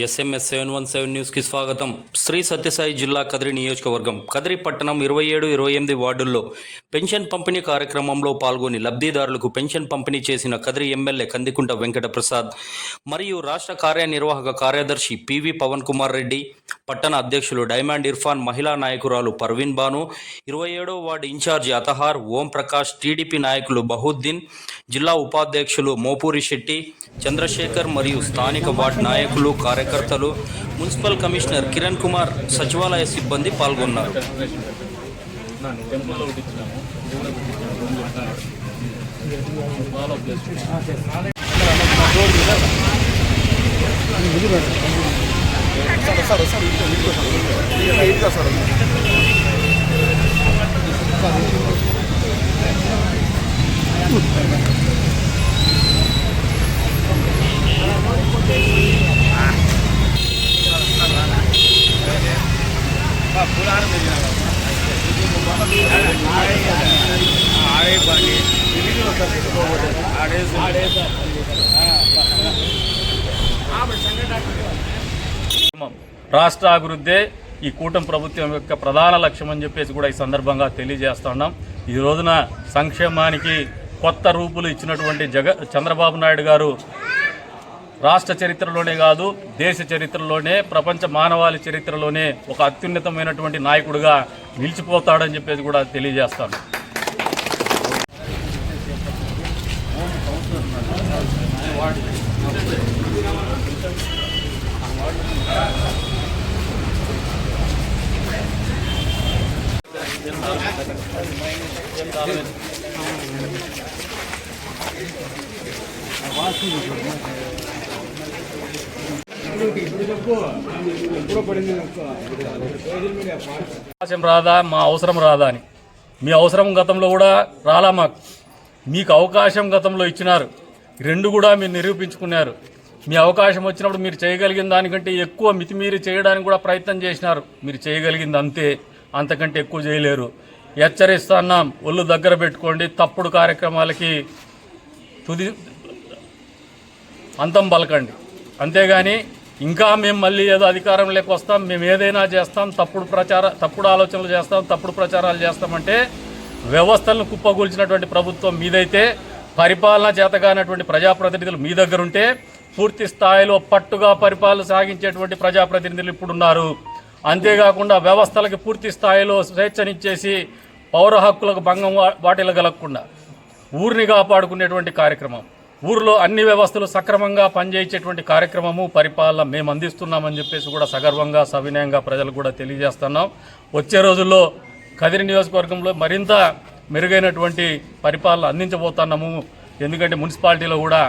SMS seven one seven న్యూస్కి స్వాగతం. శ్రీ సత్యసాయి జిల్లా కదిరి నియోజకవర్గం కదిరి పట్టణం ఇరవై ఏడు ఇరవై ఎనిమిది వార్డుల్లో పెన్షన్ పంపిణీ కార్యక్రమంలో పాల్గొని లబ్ధిదారులకు పెన్షన్ పంపిణీ చేసిన కదిరి ఎమ్మెల్యే కందికుంట వెంకట ప్రసాద్ మరియు రాష్ట్ర కార్యనిర్వాహక కార్యదర్శి పివి పవన్ కుమార్ రెడ్డి పట్టణ అధ్యక్షులు డైమండ్ ఇర్ఫాన్ మహిళా నాయకురాలు పర్వీన్ బాను ఇరవై ఏడో ward in charge Athar Om Prakash TDP నాయకులు బహుద్దీన్ జిల్లా ఉపాధ్యక్షులు మోపూరి శెట్టి చంద్రశేఖర్ మరియు స్థానిక వార్డు నాయకులు కార్యకర్తలు మున్సిపల్ కమిషనర్ కిరణ్ కుమార్ సచివాలయ సిబ్బంది పాల్గొన్నారు. టెంపుల్లో ఒకటి ఇచ్చినాము దేవుడు ఒకటి ఇచ్చినాము రూమ్ చెప్తాను చాలా ప్లేస్ రాష్ట్ర అభివృద్ధే ఈ కూటమి ప్రభుత్వం యొక్క ప్రధాన లక్ష్యం అని చెప్పేసి కూడా ఈ సందర్భంగా తెలియజేస్తున్నాం. ఈ రోజున సంక్షేమానికి కొత్త రూపులు ఇచ్చినటువంటి జగ చంద్రబాబు నాయుడు గారు రాష్ట్ర చరిత్రలోనే కాదు దేశ చరిత్రలోనే ప్రపంచ మానవాళి చరిత్రలోనే ఒక అత్యున్నతమైనటువంటి నాయకుడిగా నిలిచిపోతాడని చెప్పేసి కూడా తెలియజేస్తాను రాదా మా అవసరం రాదా అని. మీ అవసరం గతంలో కూడా రాలా మాకు. మీకు అవకాశం గతంలో ఇచ్చినారు. రెండు కూడా మీరు నిరూపించుకున్నారు. మీ అవకాశం వచ్చినప్పుడు మీరు చేయగలిగిన దానికంటే ఎక్కువ మితిమీరి చేయడానికి కూడా ప్రయత్నం చేసినారు. మీరు చేయగలిగింది అంతే అంతకంటే ఎక్కువ చేయలేరు. హెచ్చరిస్తున్నాం ఒళ్ళు దగ్గర పెట్టుకోండి తప్పుడు కార్యక్రమాలకి తుది అంతం పలకండి. అంతేగాని ఇంకా మేము మళ్ళీ ఏదో అధికారంలోకి వస్తాం మేము ఏదైనా చేస్తాం తప్పుడు ప్రచార తప్పుడు ఆలోచనలు చేస్తాం తప్పుడు ప్రచారాలు చేస్తామంటే వ్యవస్థలను కుప్పగూల్చినటువంటి ప్రభుత్వం మీదైతే పరిపాలన చేతగానటువంటి ప్రజాప్రతినిధులు మీ దగ్గర ఉంటే పూర్తి స్థాయిలో పట్టుగా పరిపాలన సాగించేటువంటి ప్రజాప్రతినిధులు ఇప్పుడున్నారు. అంతేకాకుండా వ్యవస్థలకు పూర్తి స్థాయిలో స్వేచ్ఛనిచ్చేసి పౌర హక్కులకు భంగం వా- వాటిల్లగలగకుండా ఊరిని కాపాడుకునేటువంటి కార్యక్రమం. ఊరిలో అన్ని వ్యవస్థలు సక్రమంగా పనిచేయించేటువంటి కార్యక్రమము పరిపాలన మేము అందిస్తున్నామని చెప్పేసి కూడా సగర్వంగా సవినయంగా ప్రజలకు కూడా తెలియజేస్తున్నాం. వచ్చే రోజుల్లో కదిరి నియోజకవర్గంలో మరింత మెరుగైనటువంటి పరిపాలన అందించబోతున్నాము. ఎందుకంటే మున్సిపాలిటీలో కూడా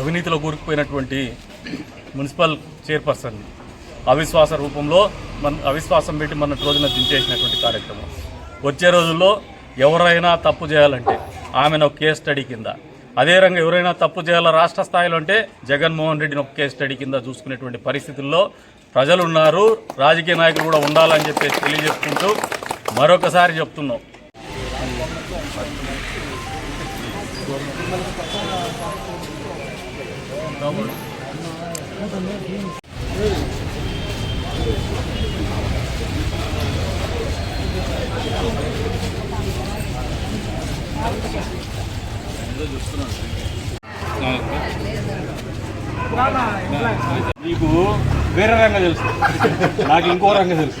అవినీతిలో కూరుకుపోయినటువంటి మున్సిపల్ చైర్పర్సన్ అవిశ్వాస రూపంలో మన అవిశ్వాసం పెట్టి మన రోజున దించేసినటువంటి కార్యక్రమం. వచ్చే రోజుల్లో ఎవరైనా తప్పు చేయాలంటే ఆమెను ఒక కేస్ స్టడీ కింద. అదే రంగా ఎవరైనా తప్పు చేయాలా రాష్ట్ర స్థాయిలో అంటే జగన్మోహన్ రెడ్డిని ఒక కేస్ స్టడీ కింద చూసుకునేటువంటి పరిస్థితుల్లో ప్రజలు ఉన్నారు రాజకీయ నాయకులు కూడా ఉండాలని చెప్పేసి తెలియజెప్పుకుంటూ మరొకసారి చెప్తున్నాం. నీకు వేరే రంగం తెలుసు. నాకు ఇంకో రంగం తెలుసు.